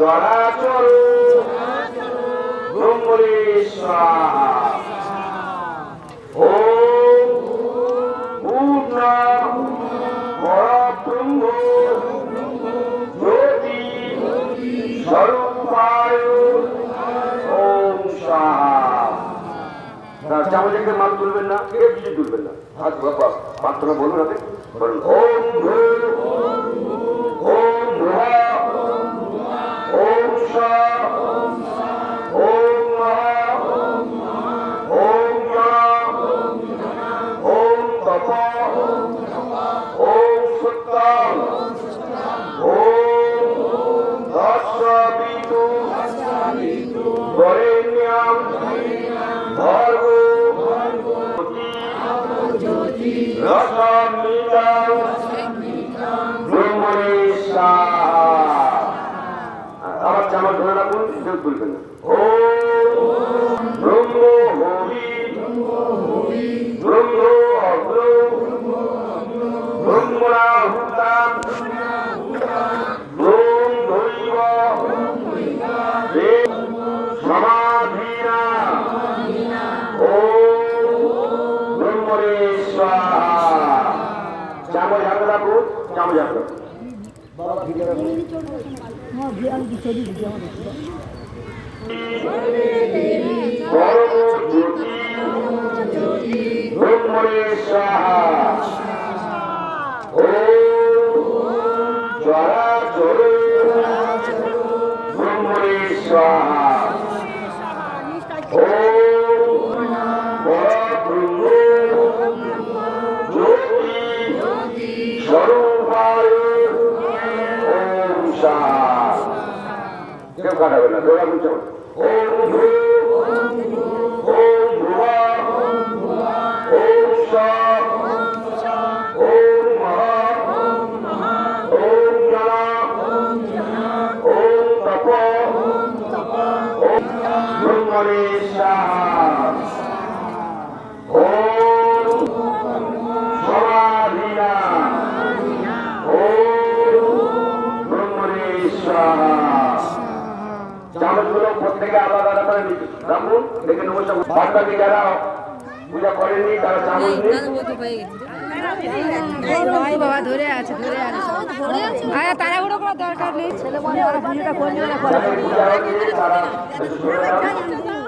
চরাচর ব্রহ্মণেশ্বর। ওম পূর্ণ পরব্রহ্ম। জ্যোতি স্বরূপায় ওম চামচের মাল তুলবেন না কেউ কিছু তুলবেন না। হাত বাবা প্রার্থনা বলুন হাতে বলুন, ওম বরেণ্যম ভর্গো রসমীতম আবার জামা ধরে রাখুন কেউ তুলবেন না ও ব্রহ্মণেশ্বর চামচ হাতে রাখুন চামচ হাতে রাখুন পরম জ্যোতি ব্রহ্মণেশ্বর ও শাহ কেউ কাটাবে না দৌড়া বুঝছ ওম ওম ভুয়া ওম সা ওম মহা ওম জনা ওম তপ ওম ব্রহ্মণেশ্বর ওম নেব সব বাদবাকি যারা পূজা করেননি তারা চামচ বাবা ধরে আছে ধরে আছে আরে তাড়াহুড়ো করার দরকার নেই ছেলে মনে করে নেবে না